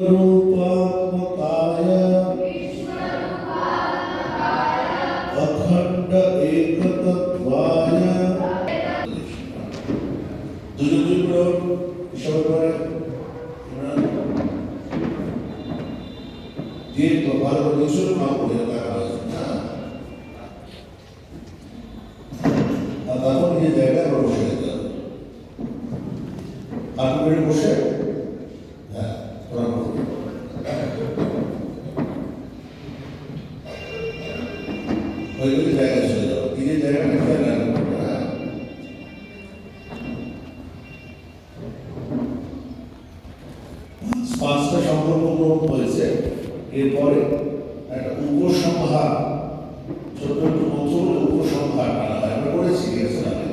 रूपात्मकाय अखंड एकतत्वाय দুজন দুজন করে সবাই করে ইমরান দিয়ে তো ভালো করে নিশ্চয় নাম করে দেখা হয়েছে না আর তারপর নিজের জায়গায় আবার বসে যেতে হবে আপনি বেড়ে বসে ওইগুলি জায়গা চলে যাও। নিজের জায়গাটা খেয়াল রাখবেন হ্যাঁ পাঁচটা সম্পর্ক গ্রহণ হয়েছে এরপরে একটা উপসংহার ছোট্ট একটু নতুন উপসংহার আনা হয় আমরা করেছি গেছে আগে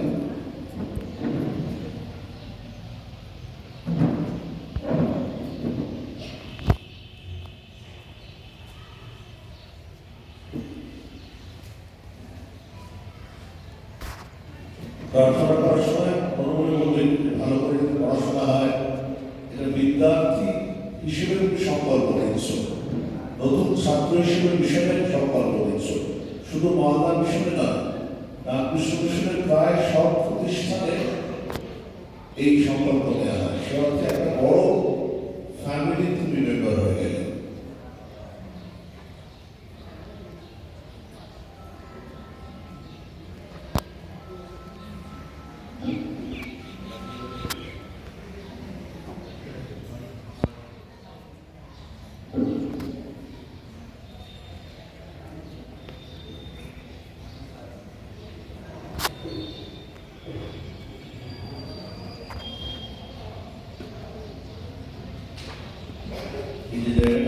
প্রার্থনা করার সময় মনে মনে ভালো করে পড়াশোনা হয়, এটা বিদ্যার্থী হিসেবে সংকল্প নিচ্ছ। নতুন ছাত্র হিসেবে মিশনের সংকল্প নিচ্ছ। শুধু মালদা মিশনে নয় রামকৃষ্ণ মিশনের প্রায় সব প্রতিষ্ঠানে এই সংকল্প নেওয়া হয়। সে অর্থে একটা বড় এই যে জায়গাটা